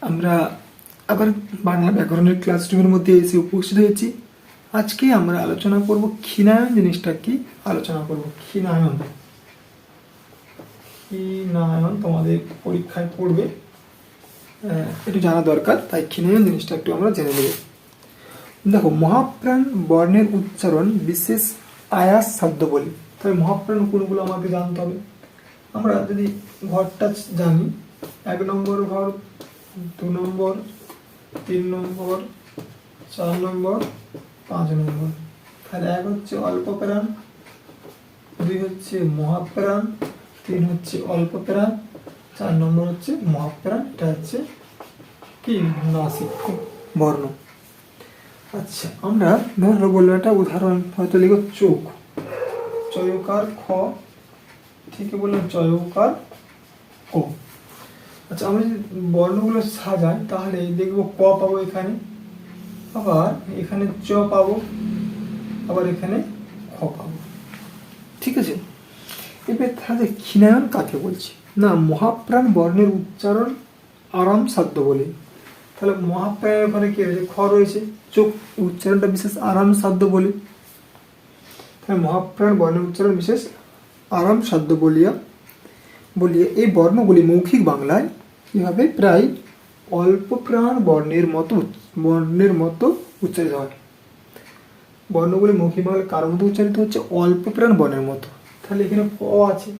আমরা আবার বাংলা ব্যাকরণের ক্লাসরুমের মধ্যে এসে উপস্থিত হয়েছি। আজকে আমরা আলোচনা করব ক্ষীণায়ন জিনিসটা কি? আলোচনা করব ক্ষীণায়ন। ক্ষীণায়ন তোমাদের পরীক্ষায় পড়বে। একটু জানা দরকার, তাই ক্ষীণায়ন জিনিসটা একটু আমরা জেনে নেব। দেখো, মহাপ্রাণ বর্ণের উচ্চারণ বিশেষ আয়াস শব্দ বলি। তবে মহাপ্রাণ কোনগুলো আমাকে জানতে হবে? আমরা যদি ঘরটা জানি, এক নম্বর ঘর দু নম্বর, তিন নম্বর, চার নম্বর, পাঁচ নম্বর। তাহলে এক হচ্ছে অল্প প্রাণ দুই হচ্ছে মহাপ্রাণ, তিন হচ্ছে অল্প প্রাণ চার নম্বর হচ্ছে মহাপ্রাণ, এটা হচ্ছে কি? নাসিক বর্ণ। আচ্ছা আমরা ধরো বলল একটা উদাহরণ, হয়তো লিখো চোখ। চয়কার খ থেকে বললাম চয়কার ও আচ্ছা আমি যদি বর্ণগুলো সাজাই, তাহলে দেখব ক পাবো এখানে, আবার এখানে চ পাবো, আবার এখানে খ পাবো। ঠিক আছে? এবার তাহলে ক্ষীণায়ন কাকে বলছি? না, মহাপ্রাণ বর্ণের উচ্চারণ আরাম সাধ্য বলে। তাহলে মহাপ্রাণের ওখানে কি রয়েছে? খ রয়েছে। চোখ, উচ্চারণটা বিশেষ আরাম সাধ্য বলে। তাহলে মহাপ্রাণ বর্ণের উচ্চারণ বিশেষ আরাম সাধ্য বলিয়া বলিয়ে এই বর্ণগুলি মৌখিক বাংলায় কীভাবে? প্রায় অল্প প্রাণ বর্ণের মতো বর্ণের মতো উচ্চারিত হয়। বর্ণগুলি মৌখিক বাংলায় কারণ মতো উচ্চারিত হচ্ছে অল্প প্রাণ বর্ণের মতো। তাহলে এখানে প আছে।